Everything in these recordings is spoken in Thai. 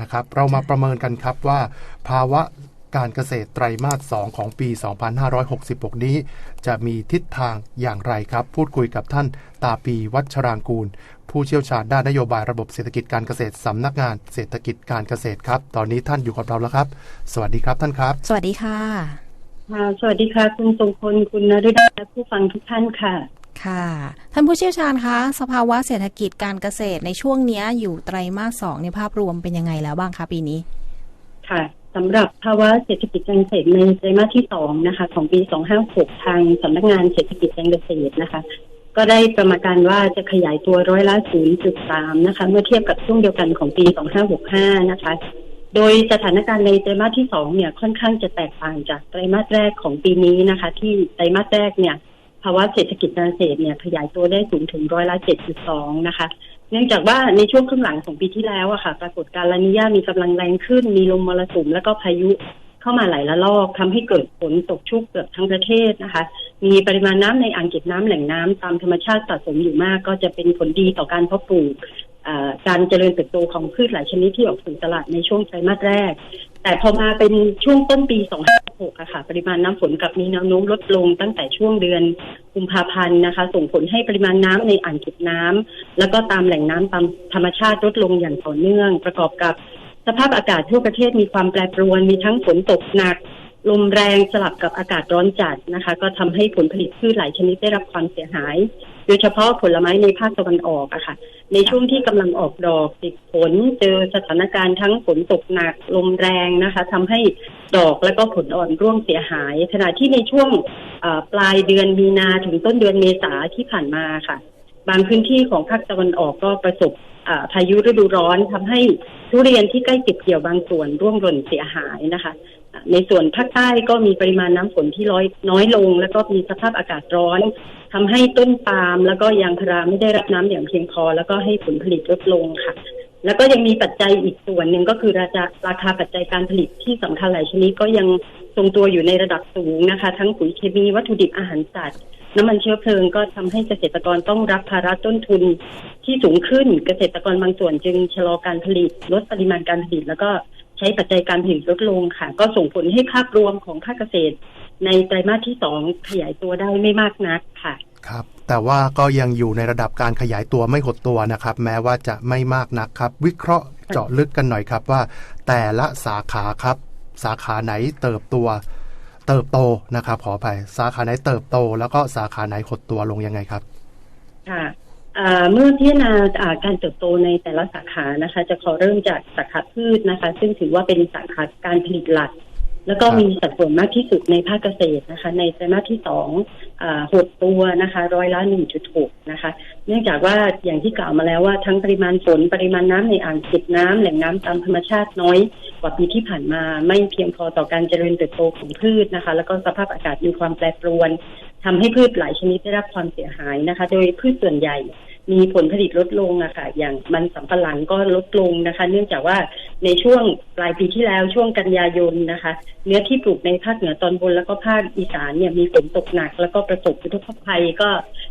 นะครับ เรามาประเมินกันครับว่า ภาวะการเกษตรไตรมาส 2 ของปี 2566 นี้ จะมีทิศทางอย่างไรครับ พูดคุยกับท่านตาปีวัชรางกูล ผู้เชี่ยวชาญด้านนโยบายระบบเศรษฐกิจการเกษตรสำนักงานเศรษฐกิจการเกษตรครับ ตอนนี้ท่านอยู่กับเราแล้วครับ สวัสดีครับท่านครับ สวัสดีค่ะค่ะสวัสดีค่ะ คุณทรงพลคุณนฤดาและผู้ฟังทุกท่านค่ะ ค่ะ ท่านผู้เชี่ยวชาญคะ สภาวะเศรษฐกิจการเกษตรในช่วงนี้อยู่ไตรมาสสองในภาพรวมเป็นยังไงแล้วบ้างคะปีนี้ ค่ะสำหรับภาวะเศรษฐกิจการเกษตรในไตรมาสที่สองนะคะ ของปี 256ทางสำนักงานเศรษฐกิจการเกษตรนะคะ ก็ได้ประมาณการว่าจะขยายตัวร้อยละ0.3นะคะ เมื่อเทียบกับช่วงเดียวกันของปี 2565 นะคะโดยสถานการณ์ในไตรมาสที่สองเนี่ยค่อนข้างจะแตกต่างจากไตรมาสแรกของปีนี้นะคะ ที่ไตรมาสแรกเนี่ย ภาวะเศรษฐกิจการเกษตรเนี่ยขยายตัวได้สูงถึงร้อยละเจ็ดจุดสองนะคะ เนื่องจากว่าในช่วงครึ่งหลังของปีที่แล้วอะค่ะ ปรากฏการณ์ลานิญามีกำลังแรงขึ้น มีลมมรสุมแล้วก็พายุเข้ามาหลายระลอกทำให้เกิดฝนตกชุกเกือบทั้งประเทศนะคะ มีปริมาณน้ำในอ่างเก็บน้ำแหล่งน้ำตามธรรมชาติสะสมอยู่มาก ก็จะเป็นผลดีต่อการเพาะปลูก การเจริญเติบโตของพืชหลายชนิดที่ออกสู่ตลาดในช่วงไตรมาสแรก แต่พอมาเป็นช่วงต้นปี 2566อะค่ะ ปริมาณน้ำฝนกับมีแนวโน้มลดลงตั้งแต่ช่วงเดือนกุมภาพันธ์นะคะ ส่งผลให้ปริมาณน้ำในอ่างเก็บน้ำแล้วก็ตามแหล่งน้ำตามธรรมชาติลดลงอย่างต่อเนื่อง ประกอบกับสภาพอากาศทั่วประเทศมีความแปรปรวน มีทั้งฝนตกหนักลมแรงสลับกับอากาศร้อนจัดนะคะ ก็ทำให้ผลผลิตพืชหลายชนิดได้รับความเสียหาย โดยเฉพาะผลไม้ในภาคตะวันออกอะค่ะ ในช่วงที่กำลังออกดอกติดผลเจอสถานการณ์ทั้งฝนตกหนักลมแรงนะคะทำให้ดอกและก็ผลอ่อนร่วงเสียหาย ขณะที่ในช่วงปลายเดือนมีนาถึงต้นเดือนเมษาที่ผ่านมาค่ะ บางพื้นที่ของภาคตะวันออกก็ประสบพายุฤดูร้อนทำให้ทุเรียนที่ใกล้เก็บเกี่ยวบางส่วนร่วงหล่นเสียหายนะคะ ในส่วนภาคใต้ก็มีปริมาณน้ำฝนที่น้อยน้อยลง แล้วก็มีสภาพอากาศร้อน ทำให้ต้นปาล์มแล้วก็ยางพาราไม่ได้รับน้ำอย่างเพียงพอ แล้วก็ให้ผลผลิตลดลงค่ะ แล้วก็ยังมีปัจจัยอีกส่วนหนึ่งก็คือราคาราคาปัจจัยการผลิตที่สำคัญหลายชนิดก็ยังทรงตัวอยู่ในระดับสูงนะคะ ทั้งปุ๋ยเคมีวัตถุดิบอาหารสัตว์น้ำมันเชื้อเพลิงก็ทำให้เกษตรกรต้องรับภาระต้นทุนที่สูงขึ้น เกษตรกรบางส่วนจึงชะลอการผลิต ลดปริมาณการผลิต แล้วก็ใช้ปัจจัยการผลิตลดลงค่ะ ก็ส่งผลให้ภาพรวมของภาคเกษตร ในไตรมาสที่สองขยายตัวได้ไม่มากนักค่ะ ครับ แต่ว่าก็ยังอยู่ในระดับการขยายตัวไม่หดตัวนะครับ แม้ว่าจะไม่มากนักครับ วิเคราะห์เจาะลึกกันหน่อยครับว่า แต่ละสาขาครับ สาขาไหนเติบตัว เติบโตนะครับขออภัยสาขาไหนเติบโต แล้วก็สาขาไหนหดตัวลงยังไงครับค่ะเมื่อพิจารณาการเติบโตในแต่ละสาขานะคะ จะขอเริ่มจากสาขาพืชนะคะ ซึ่งถือว่าเป็นสาขาการผลิตหลัก แล้วก็ครับมีสัดส่วนมากที่สุดในภาคเกษตรนะคะ ในไตรมาสที่สองอาหดตัวนะคะร้อยละหนึ่งจุดหกนะคะ เนื่องจากว่าอย่างที่กล่าวมาแล้วว่าทั้งปริมาณฝนปริมาณน้ำในอ่างเก็บน้ำแหล่งน้ำตามธรรมชาติน้อยกว่าปีที่ผ่านมาไม่เพียงพอต่อการเจริญเติบโตของพืชนะคะ แล้วก็สภาพอากาศมีความแปรปรวนทำให้พืชหลายชนิดได้รับความเสียหายนะคะ โดยพืชส่วนใหญ่ มีผลผลิตลดลงอะค่ะ อย่างมันสำปะหลังก็ลดลงนะคะ เนื่องจากว่าในช่วงปลายปีที่แล้วช่วงกันยายนนะคะ เนื้อที่ปลูกในภาคเหนือตอนบนแล้วก็ภาคอีสานเนี่ยมีฝนตกหนัก แล้วก็ประสบอุทกภัยก็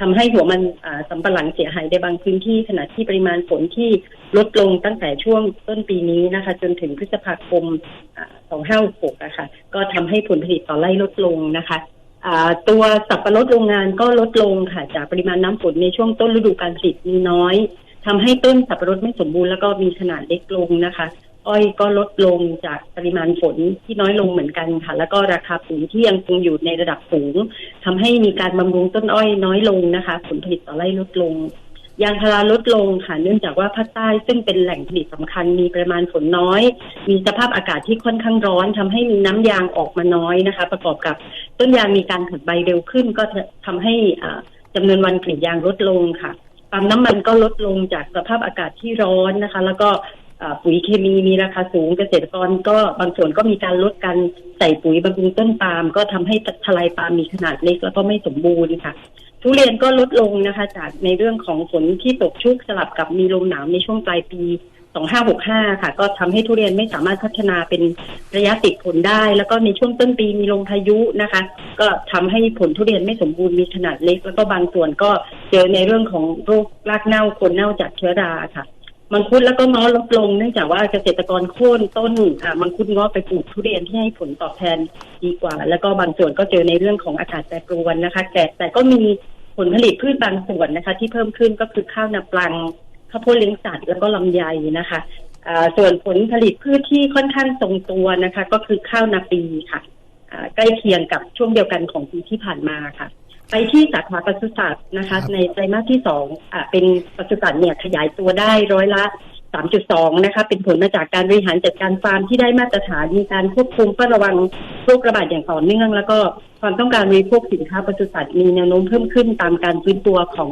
ทำให้หัวมันอ่าสำปะหลังเสียหายในบางพื้นที่ขณะที่ปริมาณฝนที่ลดลงตั้งแต่ช่วงต้นปีนี้นะคะ จนถึงพฤษภาคม 2566อะคะก็ทำให้ผลผลิตต่อไร่ลดลงนะคะ ตัวสับปะรดโรงงานก็ลดลงค่ะจากปริมาณน้ำฝนในช่วงต้นฤดูการผลิตมีน้อยทำให้ต้นสับปะรดไม่สมบูรณ์แล้วก็มีขนาดเล็กลงนะคะ อ้อยก็ลดลงจากปริมาณฝนที่น้อยลงเหมือนกันค่ะ แล้วก็ราคาปุ๋ยที่ยังคงอยู่ในระดับสูงทำให้มีการบำรุงต้นอ้อยน้อยลงนะคะ ผลผลิตต่อไร่ลดลง ยางพาราลดลงค่ะ เนื่องจากว่าภาคใต้ซึ่งเป็นแหล่งผลิตสำคัญมีปริมาณฝนน้อย มีสภาพอากาศที่ค่อนข้างร้อนทำให้มีน้ำยางออกมาน้อยนะคะ ประกอบกับต้นยางมีการผดใบเร็วขึ้น ก็ทำให้อ่าจำนวนวันกรีดยางลดลงค่ะปั๊มน้ำมันก็ลดลงจากสภาพอากาศที่ร้อนนะคะ แล้วก็ปุ๋ยเคมีมีราคาสูงเกษตรกรก็บางส่วนก็มีการลดการใส่ปุ๋ยบำรุงต้นปาล์มก็ทำให้ทลายปาล์มมีขนาดเล็กแล้วก็ไม่สมบูรณ์ค่ะ ทุเรียนก็ลดลงนะคะ จากในเรื่องของฝนที่ตกชุกสลับกับมีลมหนาวในช่วงปลายปี 2565 ค่ะ ก็ทำให้ทุเรียนไม่สามารถพัฒนาเป็นระยะติดผลได้ แล้วก็ในช่วงต้นปีมีลมพายุนะคะ ก็ทำให้ผลทุเรียนไม่สมบูรณ์มีขนาดเล็ก แล้วก็บางส่วนก็เจอในเรื่องของโรครากเน่าคนเน่าจากเชื้อราค่ะ มังคุดแล้วก็เงาะลดลงเนื่องจากว่าเกษตรกรโค่นต้นอ่ามังคุดงาะไปปลูกทุเรียนที่ให้ผลตอบแทนดีกว่า แล้วก็บางส่วนก็เจอในเรื่องของอากาศแปรปรวนนะคะ แต่แต่ก็มีผลผลิตพืชบางส่วนนะคะ ที่เพิ่มขึ้นก็คือข้าวนาปลังข้าวโพดเลี้ยงสัตว์แล้วก็ลำไยนะคะอ่าส่วนผลผลิตพืชที่ค่อนข้างทรงตัวนะคะ ก็คือข้าวนาปีค่ะอ่าใกล้เคียงกับช่วงเดียวกันของปีที่ผ่านมาค่ะ ไปที่สาขาปศุสัตว์นะคะครับในไตรมาสที่สองอ่าเป็นปศุสัตว์เนี่ยขยายตัวได้ร้อยละ 3.2 นะคะ เป็นผลมาจากการบริหารจัดการฟาร์มที่ได้มาตรฐานมีการควบคุมเฝ้าระวังโรคระบาดอย่างต่อเนื่อง แล้วก็ความต้องการบริโภคสินค้าปศุสัตว์มีแนวโน้มเพิ่มขึ้นตามการฟื้นตัวของ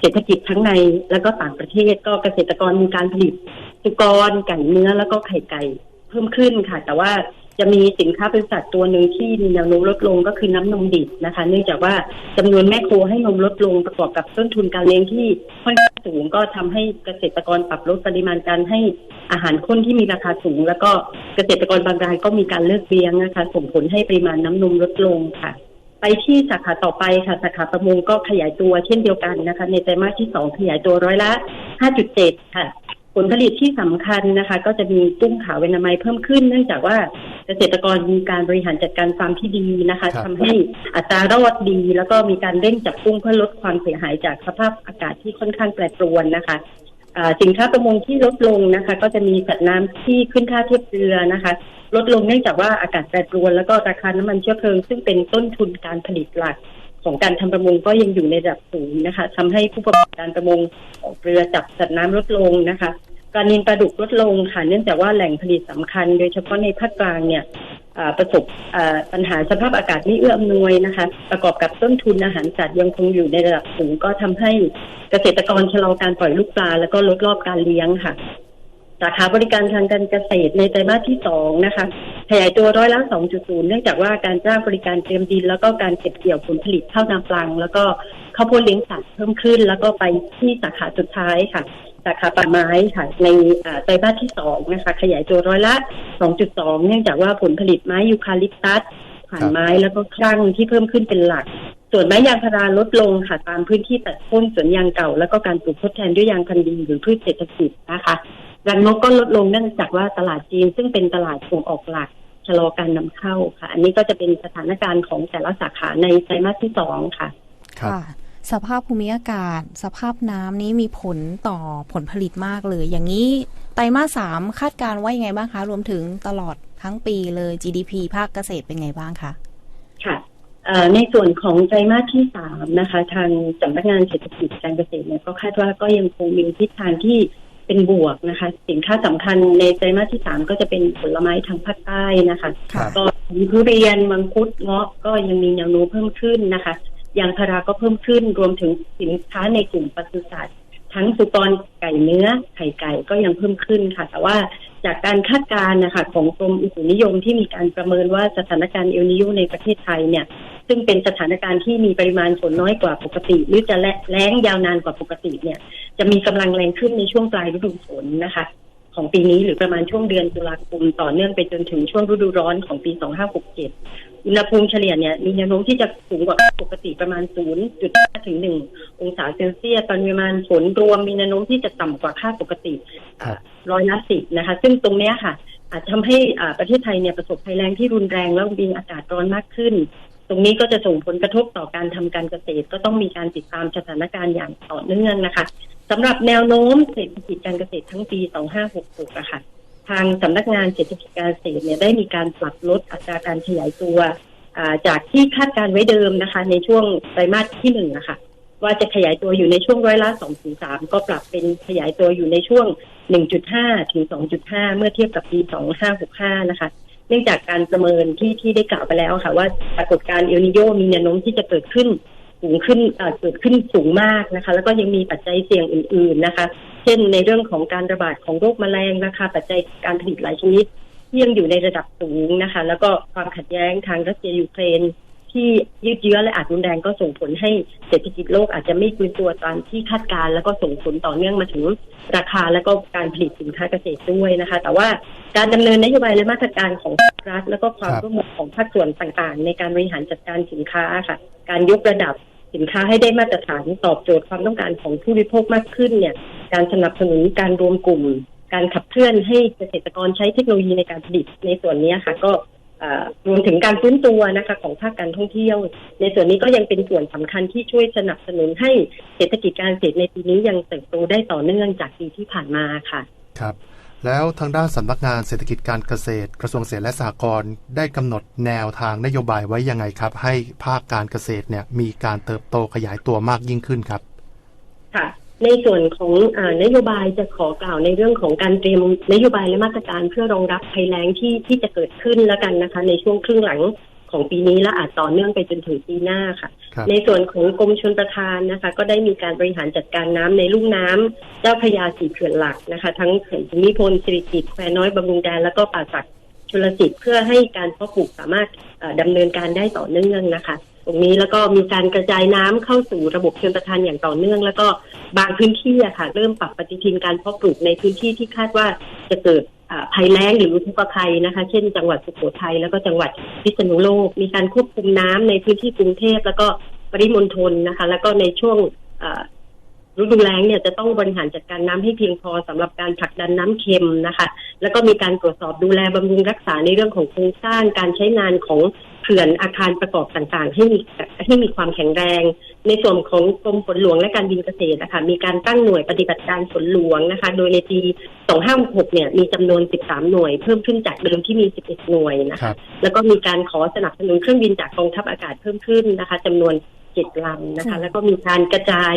เศรษฐกิจทั้งใน และก็ต่างประเทศก็เกษตรกรมีการผลิตสุกรไก่เนื้อแล้วก็ไข่ไก่เพิ่มขึ้นค่ะ แต่ว่า จะมีสินค้าเป็นสัตว์ตัวหนึ่งที่มีแนวโน้มลดลงก็คือน้ำนมดิบนะคะ เนื่องจากว่าจำนวนแม่โคให้นมลดลงประกอบกับต้นทุนการเลี้ยงที่ค่อนข้างสูง ก็ทำให้เกษตรกรปรับลดปริมาณการให้อาหารข้นที่มีราคาสูง แล้วก็เกษตรกรบางรายก็มีการเลิกเลี้ยงนะคะส่งผลให้ปริมาณน้ำนมลดลงค่ะ ไปที่สาขาต่อไปค่ะสาขาประมงก็ขยายตัวเช่นเดียวกันนะคะ ในไตรมาสที่สองขยายตัวร้อยละ 5.7 ค่ะ ผลผลิตที่สำคัญนะคะ ก็จะมีกุ้งขาวเวนามัยเพิ่มขึ้น เนื่องจากว่าเกษตรกรมีการบริหารจัดการฟาร์มที่ดีนะคะครับทำให้อัตรารอดดี แล้วก็มีการเร่งจับกุ้งเพื่อลดความเสียหายจากสภาพอากาศที่ค่อนข้างแปรปรวนนะคะอ่าสินค้าประมงที่ลดลงนะคะ ก็จะมีสัตว์น้ำที่ขึ้นค่าเทียบเรือนะคะ ลดลงเนื่องจากว่าอากาศแปรปรวน แล้วก็ราคาน้ำมันเชื้อเพลิงซึ่งเป็นต้นทุนการผลิตหลัก ของการทำประมงก็ยังอยู่ในระดับสูงนะคะทำให้ผู้ประกอบการประมงออกเรือจับสัตว์น้ำลดลงนะคะการนินปลาดุกลดลงค่ะเนื่องจากว่าแหล่งผลิตสำคัญ โดยเฉพาะในภาคกลางเนี่ยประสบปัญหาสภาพอากาศไม่เอื้ออำนวยนะคะ ประกอบกับต้นทุนอาหารสัตว์ยังคงอยู่ในระดับสูงก็ทำให้เกษตรกรชะลอการปล่อยลูกปลา แล้วก็ลดรอบการเลี้ยงค่ะ สาขาบริการทางการเกษตรในไตรมาสที่สองนะคะขยายตัวร้อยละ 2.0 เนื่องจากว่าการจ้างบริการเตรียมดิน แล้วก็การเก็บเกี่ยวผลผลิตข้าวนาปลัง แล้วก็ข้าวโพดเลี้ยงสัตว์เพิ่มขึ้น แล้วก็ไปที่สาขาสุดท้ายค่ะ สาขาป่าไม้ค่ะ ในไตรมาสที่สองนะคะ ขยายตัวร้อยละ 2.2 เนื่องจากว่าผลผลิตไม้ยูคาลิปตัสผ่านไม้แล้วก็ครั่งที่เพิ่มขึ้นเป็นหลัก ส่วนไม้ยางพาราลดลงค่ะตามพื้นที่ตัดโค่นสวนยางเก่า แล้วก็การปลูกทดแทนด้วยยางพันธุ์ดีหรือพืชเศรษฐกิจนะคะรังนกก็ลดลงเนื่องจากว่าตลาดจีนซึ่งเป็นตลาดส่งออกหลักชะลอการนำเข้าค่ะ อันนี้ก็จะเป็นสถานการณ์ของแต่ละสาขาในไตรมาสที่สองค่ะครับค่ะ สภาพภูมิอากาศ สภาพน้ำนี้มีผลต่อผลผลิตมากเลย อย่างนี้ไตรมาสสามคาดการณ์ว่ายังไงบ้างคะ รวมถึงตลอดทั้งปีเลย GDP ภาคเกษตรเป็นไงบ้างคะค่ะเอ่อ ในส่วนของไตรมาสที่สามนะคะ ทางสำนักงานเศรษฐกิจการเกษตรเนี่ยก็คาดว่าก็ยังคงมีทิศทางที่เป็นบวกนะคะ สินค้าสำคัญในไตรมาสที่สามก็จะเป็นผลไม้ทางภาคใต้นะคะค่ะก็มีทุเรียนมังคุดเงาะก็ยังมีแนวโน้มเพิ่มขึ้นนะคะยางพาราก็เพิ่มขึ้นรวมถึงสินค้าในกลุ่มปศุสัตว์ ทั้งสุกรไก่เนื้อไข่ไก่ก็ยังเพิ่มขึ้นค่ะ แต่ว่า จากการคาดการณ์นะคะของกรมอุตุนิยมที่มีการประเมินว่าสถานการณ์เอลนิโยในประเทศไทยเนี่ย ซึ่งเป็นสถานการณ์ที่มีปริมาณฝนน้อยกว่าปกติ หรือจะแล้งยาวนานกว่าปกติเนี่ย จะมีกำลังแรงขึ้นในช่วงปลายฤดูฝนนะคะ ของปีนี้หรือประมาณช่วงเดือนตุลาคมต่อเนื่องไปจนถึงช่วงฤดูร้อนของปี 2567 อุณหภูมิเฉลี่ยเนี่ยมีแนวโน้มที่จะสูงกว่าปกติประมาณ 0.5ถึง1องศาเซลเซียสปริมาณฝนรวมมีแนวโน้มที่จะต่ำกว่าค่าปกติครับร้อยละสิบนะคะ ซึ่งตรงเนี้ยค่ะ อาจทำให้อ่าประเทศไทยเนี่ยประสบภัยแรงที่รุนแรงแล้วมีอากาศร้อนมากขึ้น ตรงนี้ก็จะส่งผลกระทบต่อการทำการเกษตร ก็ต้องมีการติดตามสถานการณ์อย่างต่อเนื่องนะคะสำหรับแนวโน้มเศรษฐกิจการเกษตรทั้งปี 2566อะค่ะ ทางสำนักงานเศรษฐกิจการเกษตรเนี่ยได้มีการปรับลดอัตราการขยายตัวจากที่คาดการไว้เดิมนะคะ ในช่วงไตรมาสที่หนึ่งนะคะว่าจะขยายตัวอยู่ในช่วงร้อยละ2ถึง3ก็ปรับเป็นขยายตัวอยู่ในช่วง1.5ถึง2.5เมื่อเทียบกับปี2565นะคะ เนื่องจากการประเมินที่ที่ได้กล่าวไปแล้วค่ะ ว่าปรากฏการณ์เอลนิโยมีแนวโน้มที่จะเกิดขึ้น สูงขึ้นเกิดขึ้นสูงมากนะคะ แล้วก็ยังมีปัจจัยเสี่ยงอื่น ๆนะคะ เช่นในเรื่องของการระบาดของโรคแมลงนะคะปัจจัยการผลิตหลายชนิดที่ยังอยู่ในระดับสูงนะคะ แล้วก็ความขัดแย้งทางรัสเซียยูเครน ที่ยืดเยื้อและอาจรุนแรงก็ส่งผลให้เศรษฐกิจโลกอาจจะไม่ฟื้นตัวตามที่คาดการ์แล้วก็ส่งผลต่อเนื่องมาถึงราคาและก็การผลิตสินค้าเกษตรด้วยนะคะ แต่ว่าการดำเนินนโยบายและมาตรการของรัฐ แล้วก็ความร่วมมือของภาคส่วนต่างๆ ในการบริหารจัดการสินค้าค่ะ การยกระดับสินค้าให้ได้มาตรฐานตอบโจทย์ความต้องการของผู้บริโภคมากขึ้นเนี่ย การสนับสนุนการรวมกลุ่ม การขับเคลื่อนให้เกษตรกรใช้เทคโนโลยีในการผลิตในส่วนนี้ค่ะ ก็ รวมถึงการฟื้นตัวนะคะ ของภาคการท่องเที่ยว ในส่วนนี้ก็ยังเป็นส่วนสำคัญที่ช่วยสนับสนุนให้เศรษฐกิจการเกษตรในปีนี้ยังเติบโตได้ต่อเนื่องจากปีที่ผ่านมาค่ะ ครับ แล้วทางด้านสำนักงานเศรษฐกิจการเกษตร กระทรวงเกษตรและสหกรณ์ได้กำหนดแนวทางนโยบายไว้ยังไงครับ ให้ภาคการเกษตรเนี่ยมีการเติบโตขยายตัวมากยิ่งขึ้นครับ ค่ะ ในส่วนของอนโยบายจะขอกล่าวในเรื่องของการเตรียมนโยบายและมาตรการเพื่อรองรับภัยแล้งที่ที่จะเกิดขึ้นแล้วกันนะคะ ในช่วงครึ่งหลังของปีนี้และอาจต่อเนื่องไปจนถึงปีหน้าค่ะ ในส่วนของกรมชลประทานนะคะ ก็ได้มีการบริหารจัดการน้ำในลุ่มน้ำเจ้าพระยาสีเขื่อนหลักนะคะ ทั้งเขื่อนภูมิพลสิริกิติ์แควน้อยบำรุงแดน แล้วก็ป่าสักชลสิทธิ์เพื่อให้การเพาะปลูกสามารถดำเนินการได้ต่อเนื่องนะคะ ตรงนี้แล้วก็มีการกระจายน้ำเข้าสู่ระบบชลประทานอย่างต่อเนื่อง แล้วก็บางพื้นที่อะค่ะเริ่มปรับปฏิทินการเพาะปลูกในพื้นที่ที่คาดว่าจะเกิดภัยแล้งหรืออุทกภัยนะคะ เช่น จังหวัดสุโขทัยแล้วก็จังหวัดพิษณุโลก มีการควบคุมน้ำในพื้นที่กรุงเทพแล้วก็ปริมณฑลนะคะ แล้วก็ในช่วงฤดูแล้งเนี่ยจะต้องบริหารจัดการน้ำให้เพียงพอสำหรับการผลักดันน้ำเค็มนะคะ แล้วก็มีการตรวจสอบดูแลบำรุงรักษาในเรื่องของโครงสร้างการใช้งานของ เขื่อนอาคารประกอบต่างๆ ให้มีให้มีความแข็งแรง ในส่วนของกรมฝนหลวงและการบินเกษตรนะคะมีการตั้งหน่วยปฏิบัติการฝนหลวงนะคะ โดยในปี 2566 เนี่ยมีจำนวน 13 หน่วย เพิ่มขึ้นจากเดิมที่มี 11 หน่วยนะคะแล้วก็มีการขอสนับสนุนเครื่องบินจากกองทัพอากาศเพิ่มขึ้นนะคะจำนวนเจ็ดลำนะคะแล้วก็มีการกระจาย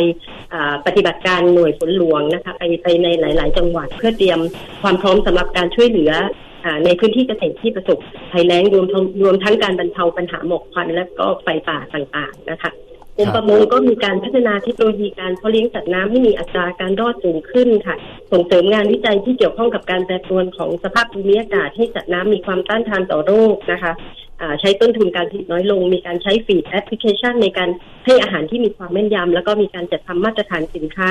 ปฏิบัติการหน่วยฝนหลวงนะคะไปไปในหลาย ๆ จังหวัดเพื่อเตรียมความพร้อมสำหรับการช่วยเหลือ ในพื้นที่เกษตรที่ประสบภัยแล้งรวมทั้งรวมทั้งการบรรเทาปัญหาหมอกควันและก็ไฟป่าต่างๆนะคะกรมประมงก็มีการพัฒนาเทคโนโลยีการเพาะเลี้ยงสัตว์น้ำให้มีอัตราการรอดสูงขึ้นค่ะ ส่งเสริมงานวิจัยที่เกี่ยวข้องกับการแปรปรวนของสภาพภูมิอากาศให้สัตว์น้ำมีความต้านทานต่อโรคนะคะ ใช้ต้นทุนการผลิตน้อยลง มีการใช้ฟีดแอปพลิเคชันในการให้อาหารที่มีความแม่นยำ แล้วก็มีการจัดทำมาตรฐานสินค้า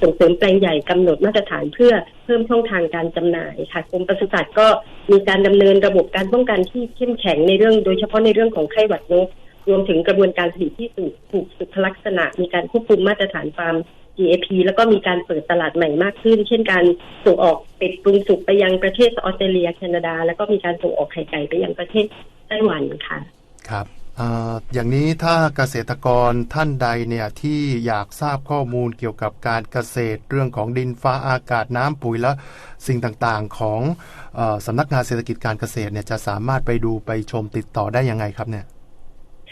ส่งเสริมแปลงใหญ่กำหนดมาตรฐานเพื่อเพิ่มช่องทางการจำหน่ายค่ะกรมปศุสัตว์ก็มีการดำเนินระบบการป้องกันที่เข้มแข็งในเรื่อง โดยเฉพาะในเรื่องของไข้หวัดนกรวมถึงกระบวนการผลิตที่ถูกถูกสุขลักษณะ มีการควบคุมมาตรฐานฟาร์ม GAP แล้วก็มีการเปิดตลาดใหม่มากขึ้น เช่นการส่งออกเป็ดปรุงสุกไปยังประเทศออสเตรเลียแคนาดา แล้วก็มีการส่งออกไข่ไก่ไปยังประเทศไต้หวันค่ะ ครับออย่างนี้ถ้าเกษตรกรท่านใดเนี่ยที่อยากทราบข้อมูลเกี่ยวกับการเกษตรเรื่องของดินฟ้าอากาศน้ำปุ๋ยและสิ่งต่างๆของอสำนักงานเศรษฐกิจการเกษตรเนี่ยจะสามารถไปดูไปชมติดต่อได้ยังไงครับเนี่ย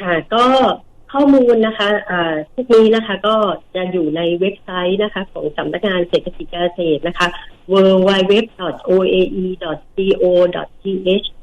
ค่ะก็ ข้อมูลนะคะทุกนี้นะคะก็จะอยู่ในเว็บไซต์นะคะ ของสำนักงานเศรษฐกิจการเกษตรนะคะ www.oae.co.th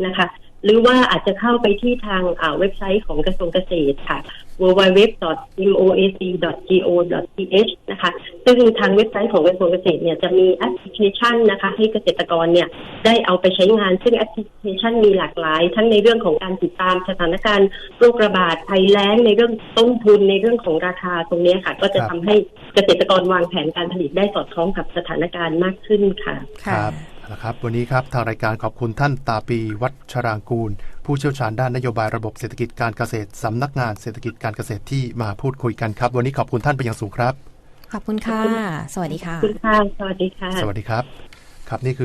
นะคะ หรือว่าอาจจะเข้าไปที่ทางเว็บไซต์ของกระทรวงเกษตรค่ะ www.moac.go.th นะคะ ซึ่งทางเว็บไซต์ของกระทรวงเกษตรเนี่ยจะมีแอปพลิเคชันนะคะ ให้เกษตรกรเนี่ยได้เอาไปใช้งาน ซึ่งแอปพลิเคชันมีหลากหลาย ทั้งในเรื่องของการติดตามสถานการณ์โรคระบาดภัยแล้งในเรื่องต้นทุนในเรื่องของราคาตรงนี้ค่ะ ก็จะทำให้เกษตรกรวางแผนการผลิตได้สอดคล้องกับสถานการณ์มากขึ้นค่ะครับ นะครับวันนี้ครับทางรายการขอบคุณท่านตาปีวัชรางกูล ผู้เชี่ยวชาญด้านนโยบายระบบเศรษฐกิจการเกษตรสำนักงานเศรษฐกิจการเกษตรที่มาพูดคุยกันครับ วันนี้ขอบคุณท่านเป็นอย่างสูงครับ ขอบคุณค่ะ สวัสดีค่ะขอบคุณค่ะสวัสดีค่ะ สวัสดีครับ ครับนี่คือ